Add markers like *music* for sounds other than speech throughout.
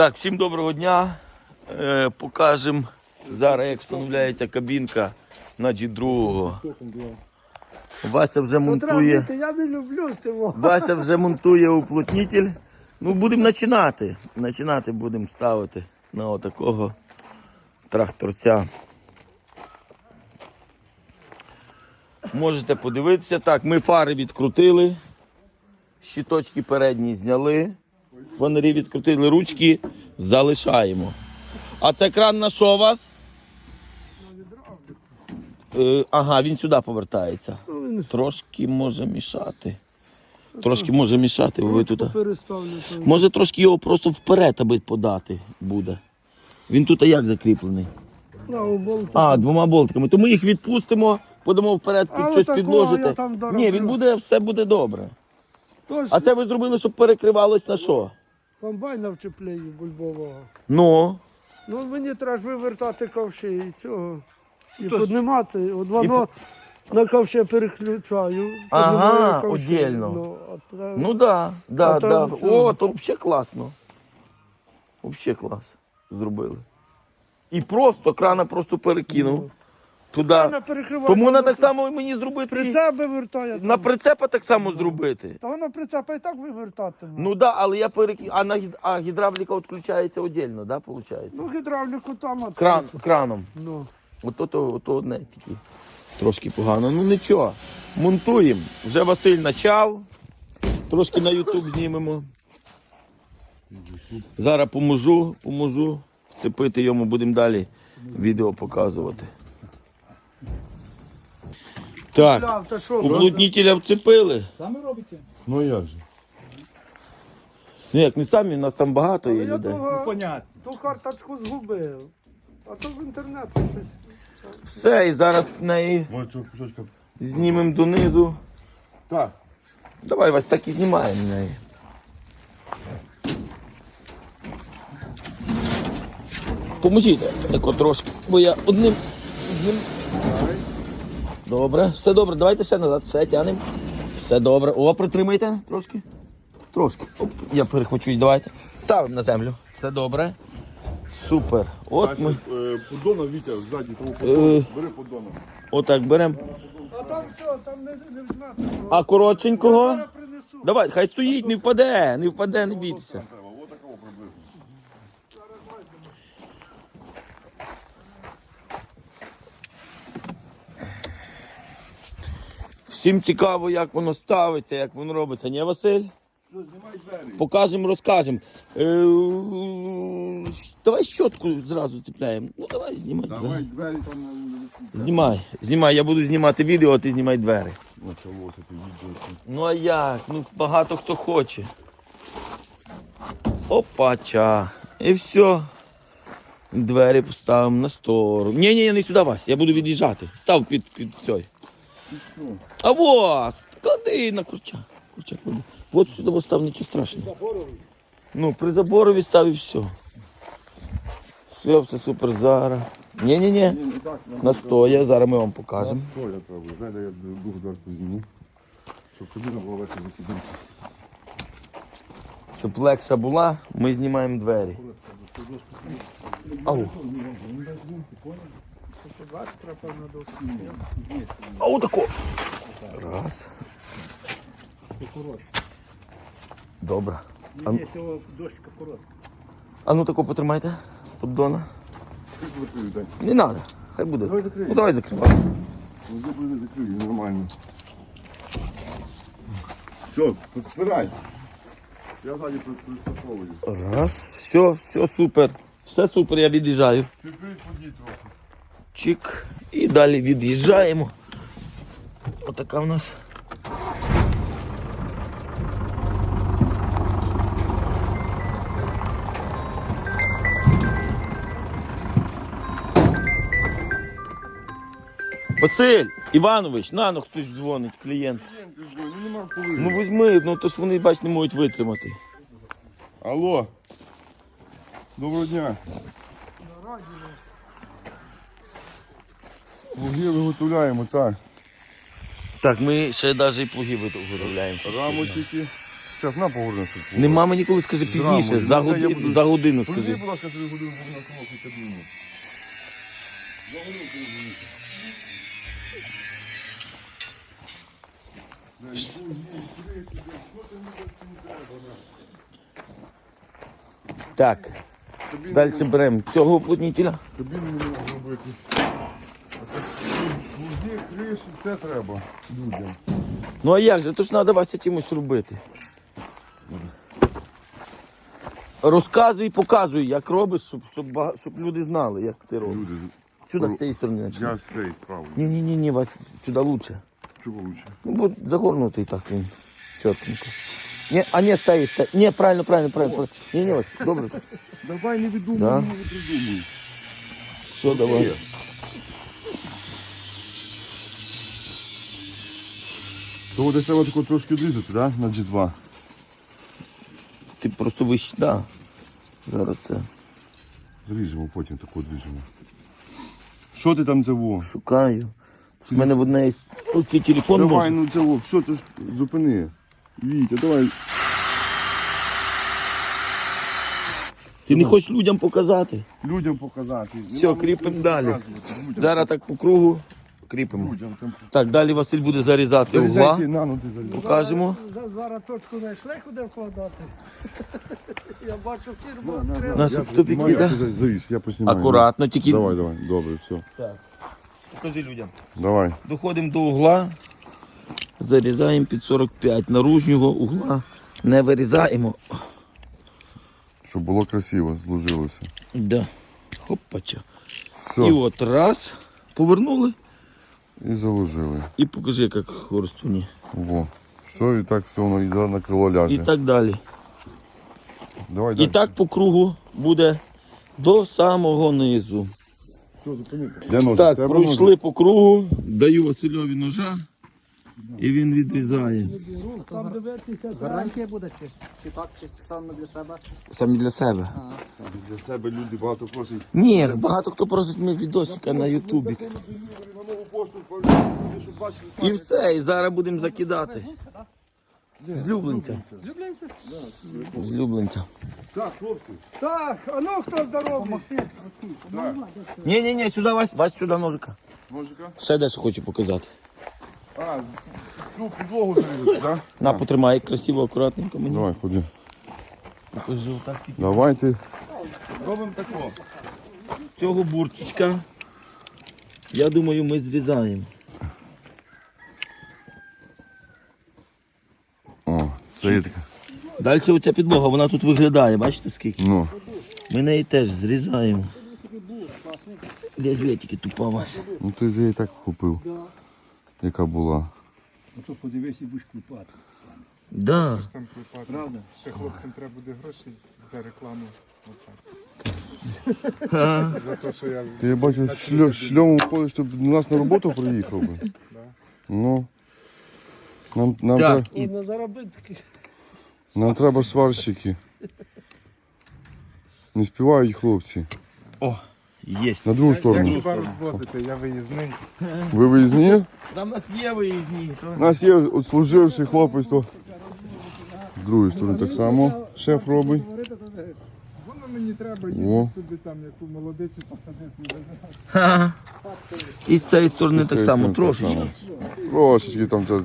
Так, всім доброго дня. Е, покажемо зараз, як встановляється кабінка на G2. Вася вже монтує. Я не люблю з того. Вася вже монтує уплотнитель. Ну, будемо починати. Починати будемо ставити на отакого тракторця. Можете подивитися. Так, ми фари відкрутили, щиточки передні зняли, фонарі відкрутили, ручки залишаємо. А це кран на що у вас? Е, ага, він сюди повертається. Трошки може мішати. Трошки може мішати, бо ви тут. Може трошки його просто вперед, аби подати буде. Він тут як закріплений? А, двома болтиками. То ми їх відпустимо, подамо вперед, під щось там дороблю. Ні, він буде, все буде добре. Тож А це ви зробили, щоб перекривалось на що? Комбайна вчепляю бульбового. Ну. Ну мені треба ж вивертати ковші і цього. І піднімати. От воно на ковше переключаю. Ага, ковші. Ну, а це- Ну да, да, А да. там це- О, то взагалі класно. Взагалі клас. Зробили. І просто крана просто перекинув. Туди. Тому вона так само мені зробити. Прицеп вивертає. На прицепа так само зробити. Та воно прицепа і так вивертатиме. Ну да, але я перек... а, на а гідравліка відключається віддільно, да, виходить? Ну, гідравліку там. от- Кран, краном. Ну. Ото, то, ото одне тільки. Трошки погано. Ну нічого. Монтуємо. Вже Василь почав. Трошки на Ютуб знімемо. Зараз поможу, поможу. Вцепити йому, будемо далі відео показувати. Так, та що? вцепили. Саме робите? Ну як же? Ну як не самі, у нас там багато є Я людей. того, Понятно. ту карточку згубив. А то в інтернеті щось. Все, і зараз неї Може цього кусочка. знімемо донизу. Так. Давай Вась, так і знімаємо неї. Поможіть тако трошки, бо я одним. одним. Добре, все добре, давайте ще назад, все тянемо. Все добре. О, притримайте трошки. Трошки. Оп, я перехвачусь, давайте. Ставимо на землю. Все добре. Супер. От ми. Е, Поддона, Вітя, ззаді того Е. поддона. Бери поддона. Отак беремо. А там що, там не, не. А принесу. Давай, хай стоїть, не впаде, не впаде, не бійтеся. Треба, от такого приблизно. Всім цікаво, як воно ставиться, як воно робиться. Ні, Василь? Що, знімай двері. Покажемо, розкажемо. Е, давай щотку зразу цепляємо. Ну давай, знімай. Давай двері. там на Знімай, знімай, я буду знімати відео, а ти знімай двері. Ти відео. Ну а як? Ну багато хто хоче. Опача. І все. Двері поставимо на сторону. Ні, ні, не сюди Вась, я буду від'їжджати. Став під, під цей. А вот, клади на курча. Курча клади. Вот сюди постав, нічого страшного. Ну, при заборові став і все. Все, все супер зараз. Ні, ні, ні. Ні, не Настоя, зараз ми вам покажемо. Що я треба? Знаєте, я дух зверху зніму. Щоб кабіна була легше закидати. Щоб легша була, ми знімаємо двері. Ау. Ау, тако. Раз. Добре. А, дощка коротка. а ну тако потримайте. Поддона. Не треба. Хай буде. Давай закриємо. Ну давай закривай. Ну, буде закрию, нормально. Все, підпирай. Я ззаді пристосовую. Раз. Все, все супер. Все супер, я від'їжджаю. Підпирай подій трохи. Чик. І далі від'їжджаємо. Отака в нас. Василь Іванович, на ну хтось дзвонить, клієнт. Ну візьми, ну то ж вони бач не можуть витримати. Алло. Доброго дня. Вуги виготовляємо, так. Так, ми ще навіть і плуги виготовляємо. Рамочки. Зараз на поговоримо. Нема мені коли скажи пізніше, за, Ну, я годи- буду- за годину Подожди, скажи. будь ласка, три години буду на колоку кабіну. Так, далі беремо цього уплотнителя. Кабіну не можна робити. Луги, криші, все треба людям. Ну а як же? То ж треба Вася чимось робити. Розказуй, показуй, як робиш, щоб, щоб, бага- щоб люди знали, як ти робиш. Люди, Сюди з цієї сторони я почни. з цієї справи. Ні, ні, ні, ні, Вась, сюди лучше. Чого лучше? Ну, бо загорнутий так він. Чотенько. Ні, а ні, стоїть, стоїть. Ні, правильно, правильно, правильно. правильно. Ні, ні, Вась, добре. Давай не Да? не придумуй. Все, давай. То десь треба тако трошки дрізати, да? На G2. Ти просто вище, да. Зараз це. Зріжемо, потім тако дріжемо. Що ти там цього? Шукаю. У мене в одне із оцей телефон. Давай, ну цього, все, ти ж зупини. Вітя, давай. Ти не хочеш людям показати. Людям показати. Не Все, треба кріпимо далі. показувати, людям- Зараз так по кругу кріпимо. Так, далі Василь буде зарізати угла. Ну. Покажемо. Зараз, зараз точку знайшли, куди вкладати. *laughs* Я бачу фірму. У нас за- Завіс, я поснімаю. Акуратно, тільки Давай, давай, добре, все. покажи людям. Давай. Доходимо до угла, зарізаємо під 45. Наружнього угла не вирізаємо. Щоб було красиво, зложилося. Да. Хопача. Все, І от раз, повернули і заложили. і покажи, як хорстуні. Во. Все, і так все воно йде на крило І так далі. Давай, І далі. так по кругу буде до самого низу. Все, зупинити. Де ножик? Так, Тебе пройшли по кругу, даю Васильові ножа, і він відрізає. Там дивитися. Гарантія буде чи, чи так, чи саме для себе? Саме для себе. ножик. Для себе люди багато просять. Ні, багато хто просить мені відосика на Ютубі. На нову пошту, щоб бачили. І все, і зараз будемо закидати. З Люблинця. Люблінці? З Люблинця. Так, хлопці. Так, а ну хто здоровий? Ні, ні, ні, сюди Вась, Вась, сюди ножика. Ножика. Ще дещо хочу показати. А, цю підлогу зарізати, так? На, потримай красиво, акуратненько мені. Давай, ходи. Покажи отак. Давайте. Робимо тако. Цього бурчичка, я думаю, ми зрізаємо. О, це є така. Далі оця підлога, вона тут виглядає, бачите скільки? Ну, Ми неї теж зрізаємо. Десь тільки тупа Вася. ну ти вже і так купив. Яка була. Ну то подивись і будеш кліпати. Да. там клепати. Правда? Ще хлопцям треба буде гроші за рекламу. Отак. за те, що я Ти я бачу, шльо, шльомом ходиш, щоб до нас на роботу приїхав би. Ну. Нам, нам, Так, тре- і На заробітки. нам треба сварщики. Не співають хлопці. О, є. На другу як сторону. розвозити, я виїзний. Ви виїзні? Там у нас є виїзні. У нас є служивший хлопець, то з другої сторони так само. Шеф робить. Воно мені треба О. їздити собі там яку молодицю посадити. Ха. І з цієї сторони так само, трошечки. Трошечки там це.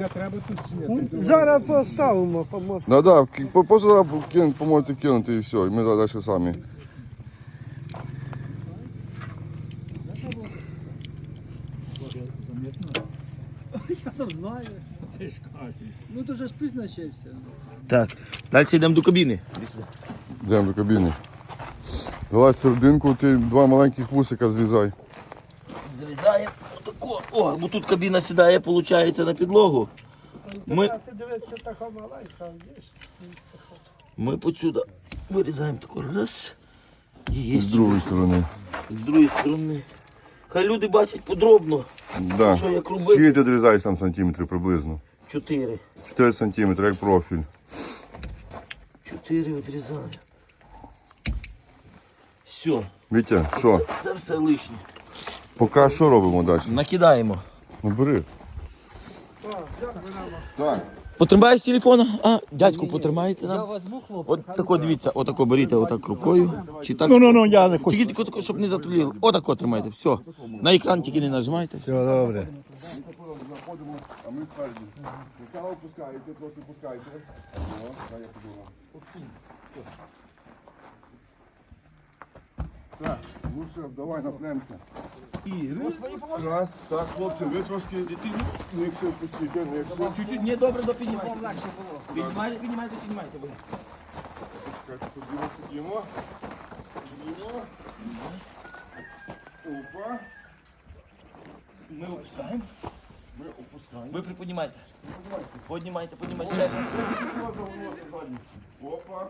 Я треба тут зняти. Зараз поставимо. помо- Да, да, просто зараз поможете кинути і все. І ми далі самі. Я там знаю. Ти ж кажеш. Ну дуже ж призначився. Так, далі йдемо до кабіни. Йдемо до кабіни. Залазь серединку, ти два маленьких вусика зрізай. Зрізаємо отако. О, бо тут кабіна сідає, виходить, на підлогу. Ми, Ти дивишся така маленька, бачиш? ми посюди вирізаємо тако раз. І є З другої сторони. з другої сторони. Хай люди бачать подробно. Да. Що, як робити? Скільки ти відрізаєш там сантиметрів приблизно? Чотири. 4 сантиметри, як профіль. Чотири відрізаю. Все, Вітя, що? це все лишнє. Поки що робимо далі? Накидаємо. Ну бери. Так. Потримаєш телефон? А, дядьку, потримаєте Я нам? возьму хлопця. От тако дивіться, отако беріть отак рукою. Чи так? Ну, ну, ну, я не хочу. Тільки тако, щоб не затуліло. Отако тримайте, все. На екран тільки не нажимайте. Все, добре. Заходимо, а ми спереді. Спочатку опускаєте, трохи опускаєте. О, дай я подумав. Так, ну все, давай напнемося. Раз, так, хлопці, ви трошки не все пустите, не все. Чуть-чуть, не добре, до піднімайте. Піднімайте, піднімайте, піднімайте. Ходімо, ходімо. Ходімо. Опа. Ми опускаємо. Ми опускаємо. Ви приподнімайте. Поднімайте, поднімайте. Ще. Опа.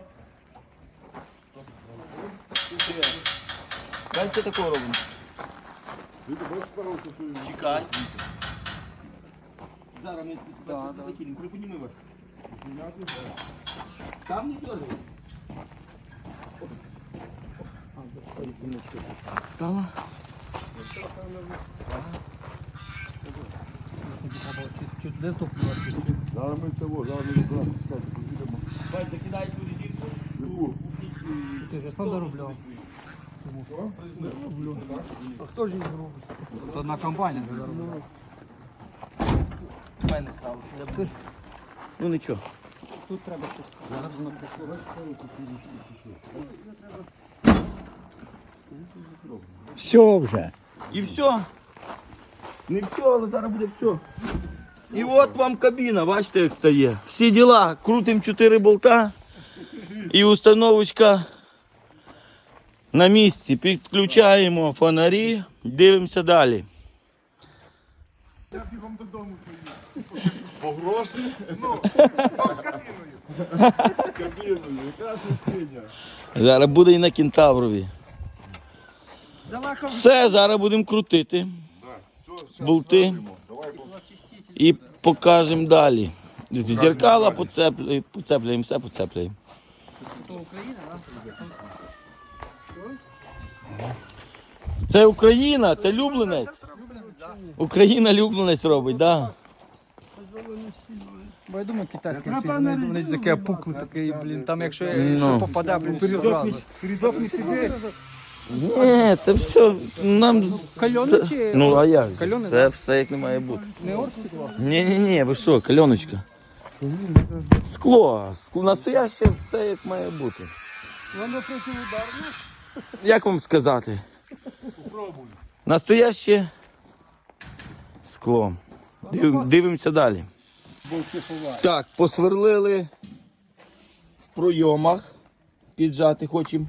Далі такого робимо. Ви тебе справилися, що ви- Чекай. Зараз ми перше закинемо. Приподніми вас. Там не дергай. Так, стало. Чуть не стопувати. Зараз ми це во, зараз ми. Чекайте, поїдемо. Бать, закидай ту резинку. Яку? Ти ж сам доробляв. А хто ж їх зробить? То на компанії заробляв. Мене стало. Ну нічого. Тут треба щось. Зараз воно Все вже. І все. Не все, але зараз буде все. І от вам кабіна, бачите, як стає. Всі діла. Крутим 4 болта. І установочка на місці. Підключаємо фонарі, дивимося далі. По гроші? Ну, з кабіною. З кабіною, яка ж синя. Зараз буде і на кентаврові. Далеко Все, зараз будемо крутити Болти. і покажемо далі. Зеркала поцепляємо, поцепляємо, все поцепляємо. Це Україна, це Люблинець. Україна Люблинець робить, так. Да. Бо я думаю, вони, вони таке пукле такий, блін, там якщо Ну. що попаде, блін, все одразу. Передок не сидить. Ні, це все нам. Кальони чи Ну а як? же? Кальони, Це все як не має бути. не оргстекло? Ні, ні, ні, ви що, кальоночка. Скло, скло настояще все як має бути. воно протиударне. Як вам сказати? Настояще скло. Див- Дивимося далі. Так, посверлили в пройомах. Піджати хочемо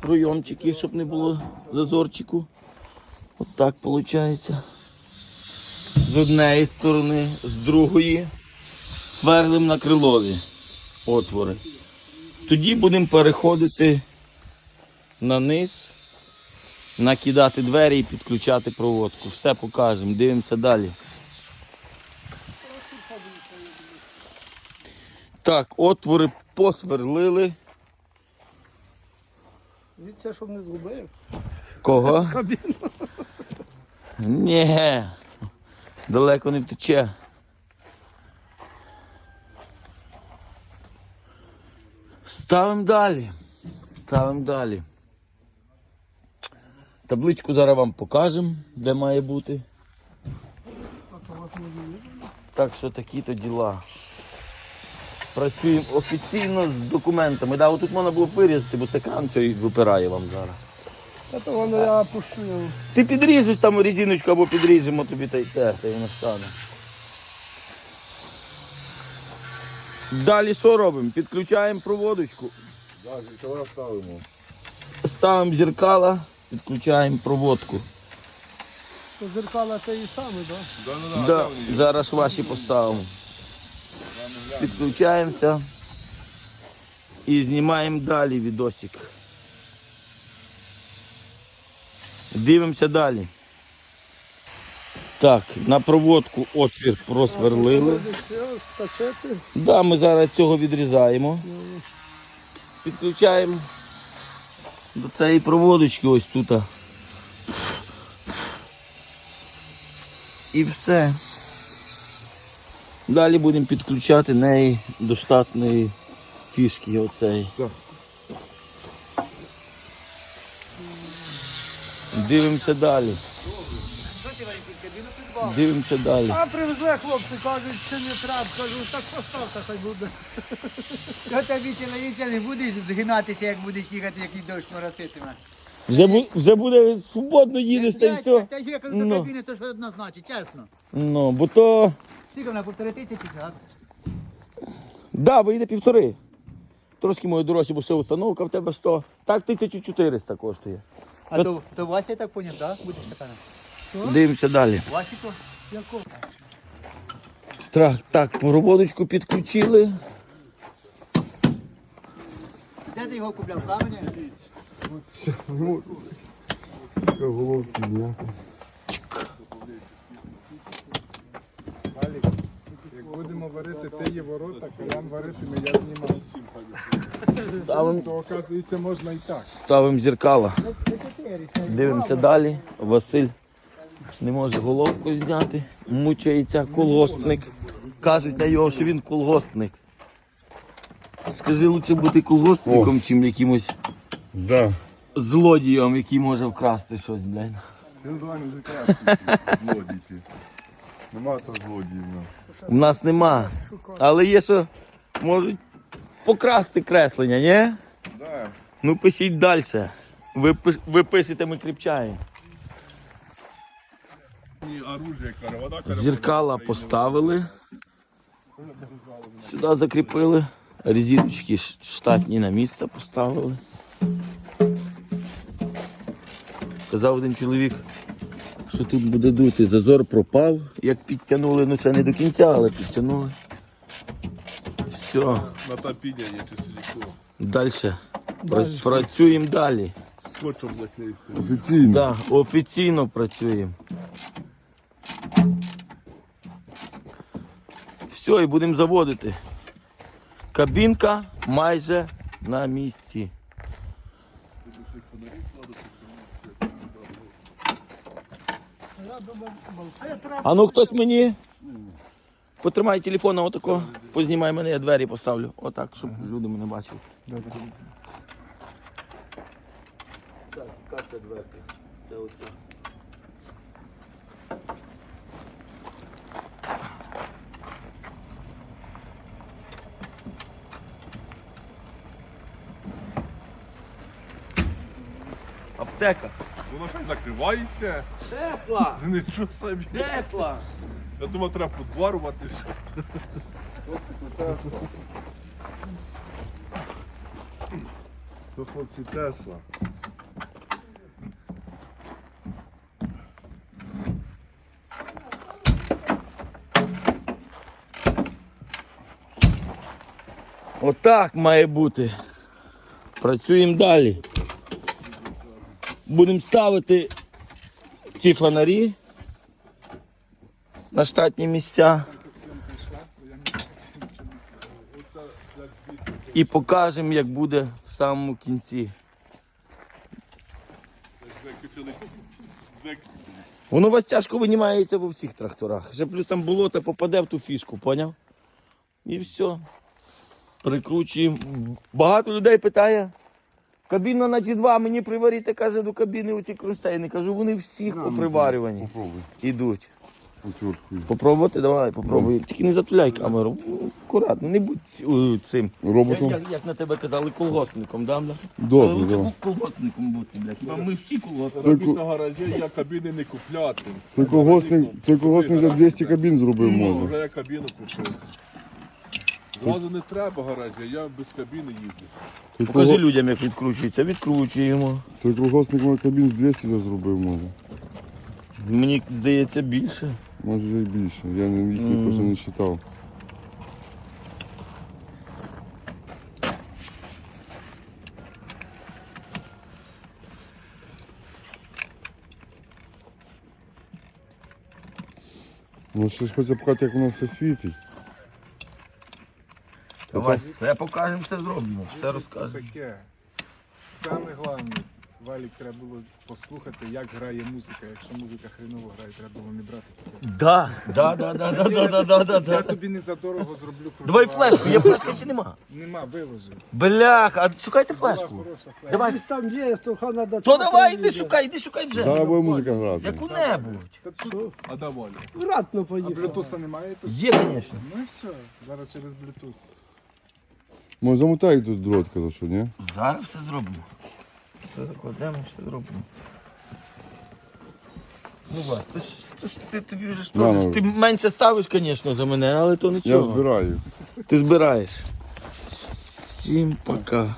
пройомчики, щоб не було зазорчику. От так виходить. З однієї сторони, з другої сверлим на крилові отвори. Тоді будемо переходити на низ, накидати двері і підключати проводку. Все покажемо, дивимося далі. Так, отвори посверлили. Дивіться, щоб не згубив. Кого? *laughs* Кабіну. Ні. Далеко не втече. Ставимо далі. Ставимо далі. Табличку зараз вам покажемо, де має бути. Так що такі то діла. Працюємо офіційно з документами. Да, отут можна було вирізати, бо це кран цей випирає вам зараз. Та то воно я пущу. його. Ти підріжеш там резиночку або підріжемо тобі та й те, та й воно стане. Далі що робимо? Підключаємо проводочку, Так, зеркала ставимо. ставимо зеркала, підключаємо проводку. То зеркала те і саме, так? Да, да, да. Да, зараз ваші поставимо. Підключаємося і знімаємо далі відосик. Дивимося далі. Так, на проводку отвір просверлили. Да, ми зараз цього відрізаємо. Підключаємо до цієї проводочки ось тут. І все. Далі будемо підключати неї до штатної фішки. Так. Дивимося далі. Дивимося далі. А привезли хлопці, кажуть, що не треба. Кажу, так поставте, хай буде. Що тобі чоловіче не будеш згинатися, як будеш їхати, який дощ мороситиме. Вже, бу- вже буде свободно їдеш та й все. Та я кажу, до Ну. кабіни, то що однозначно, чесно. Ну, бо то. Скільки вона півтори тисячі, так? Да, вийде півтори. Трошки моє дорожче, бо ще установка в тебе 100. Так 1400 коштує. А то, то Вася, я так поняв, так? Будеш така? Дивимося далі. Васі то? Так, так, проводочку підключили. Де ти його купляв? Камені? Головки ніякі. Будемо варити теї ворота, колян варитиме, я знімав. Ставимо То оказується можна і так. ставим зеркала. Дивимося далі. Василь не може головку зняти. Мучається колгоспник. Кажуть на його, що він колгоспник. Скажи, лучше бути колгоспником, чим якимось Да. злодієм, який може вкрасти щось, блядь. Він з вами вже краще. Нема то злодіїв. ну. У нас нема. Але є, що можуть покрасти креслення, ні? Да. Ну пишіть далі. Ви, ви пишете, ми кріпчаємо. Зеркала поставили. Сюди закріпили. Резиночки штатні на місце поставили. Казав один чоловік, що тут буде дути. Зазор пропав, як підтягнули, ну ще не до кінця, але підтягнули. Все. На топіння є чи силікон. Далі. Працюємо далі. Скотчем заклеїти. Офіційно. Да, офіційно працюємо. Все, і будемо заводити. Кабінка майже на місці. А ну хтось мені. Потримай телефон отако, познімай мене, я двері поставлю. Отак, щоб люди мене бачили. Так, яка це дверка? Це оця. Аптека. Воно щось закривається. Тесла! Нічого собі. Тесла! Я думав, треба подварувати. То хлопці Тесла. Отак має бути. Працюємо далі. Будемо ставити ці фонарі на штатні місця. І покажемо, як буде в самому кінці. Воно у вас тяжко винімається в усіх тракторах. Ще плюс там болото попаде в ту фішку, поняв? І все. Прикручуємо. Багато людей питає. Кабіна на ті два, мені приварити, каже, до кабіни оці кронштейни. Кажу, вони всіх по приварюванні Попробуй. йдуть. Отверткою. Попробувати, давай, попробуй. Тільки не затуляй камеру. Акуратно, не будь ці- цим. Роботом? Як, як на тебе казали, колгоспником, да? бля? Добре, Але да. колгоспником бути, блядь. Хіба ми всі колгоспники. Той, на гаражі я кабіни не купляти. той колгоспник, той колгоспник за 200 кабін зробив Ну, вже я кабіну купив. Зразу не треба гаражі, я без кабіни їздив. Покажи колго- людям, як відкручується. Відкручуємо. той колгоспник може кабін з 200 вже зробив може. Мені здається більше. Може вже й більше. Я не їх Мгм. просто не вважав. Ну що ж хоче показати, як воно все світить. Давай все покажемо, все зробимо, все розкажемо. Таке. Саме головне. Валік треба було послухати, як грає музика. Якщо музика хреново грає, треба було не брати. таке. Да, да, да, да, да, да, да, да, да, Я да. тобі не задорого зроблю Давай флешку, є флешка чи нема? Нема, виложи. Блях, а шукайте флешку. Хороша флешка. Давай. Десь там є, то хай надо. То давай, іди шукай, іди шукай вже. Зараз буде музика грати. Яку-небудь. Та тут А давай. Ратно а поїхав. блютуса немає тут? Є, звісно. Ну і все, зараз через блютуз. Може замотай тут дрот, казав, що ні? Зараз все зробимо. Все закладемо, все зробимо. Ну вас, то ж, то ж ти тобі вже ж теж. ну. Ти менше ставиш, звісно, за мене, але то Я нічого. збираю. Ти збираєш. Всім пока.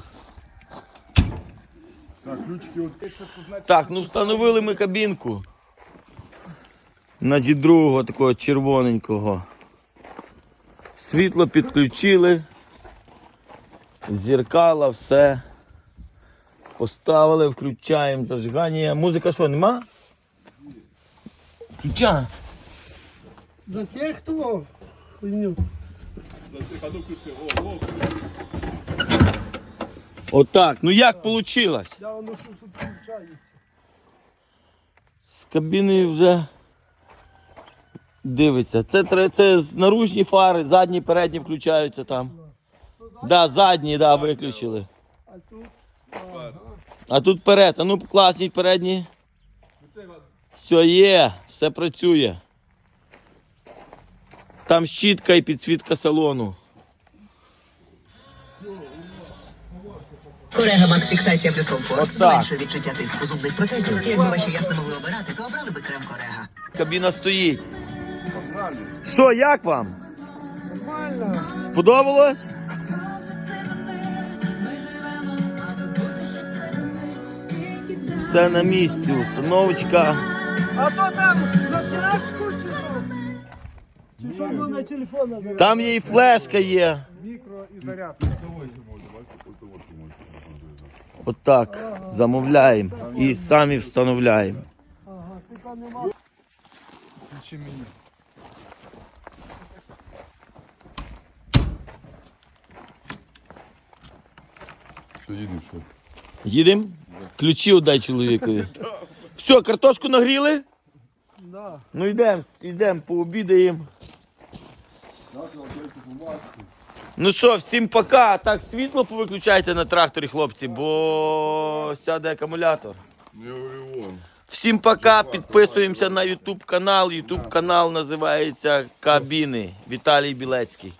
Так, ключики от. Так, ну встановили ми кабінку. Значить, другого такого червоненького. Світло підключили. Зеркала, все. Поставили, включаємо зажигання. Музика що, нема? Включай. За тех, хто хуйню. Отак. Ну як вийшло? Я воно що тут включаю. З кабіною вже дивиться. Це, тре- це з- наружні фари, задні, передні включаються там. Да, задні, да, виключили. А тут А тут перед, а ну класні передні. Все є, все працює. Там щітка і підсвітка салону. Корега Макс Фіксація плюс комфорт зменшує відчуття тиску зубних протезів. Якби ваші ясно могли обирати, то обрали би крем Корега. Кабіна стоїть. Погнали. Що, як вам? нормально. Сподобалось? Все на місці, установочка. А то там на флешку чи що? Чи воно на телефон називається? Там є і флешка є. Мікро і зарядка. Отак. Замовляємо і самі встановляємо. Ага, тільки нема. Включи мені. Що їдемо, що? Їдемо? Ключі віддай чоловікові. Все, картошку нагріли? Да. Ну йдемо, йдемо, пообідаємо. Ну що, всім пока. Так, світло повиключайте на тракторі, хлопці, бо сяде акумулятор. Всім пока, підписуємося на YouTube канал. YouTube канал називається Кабіни. Віталій Білецький.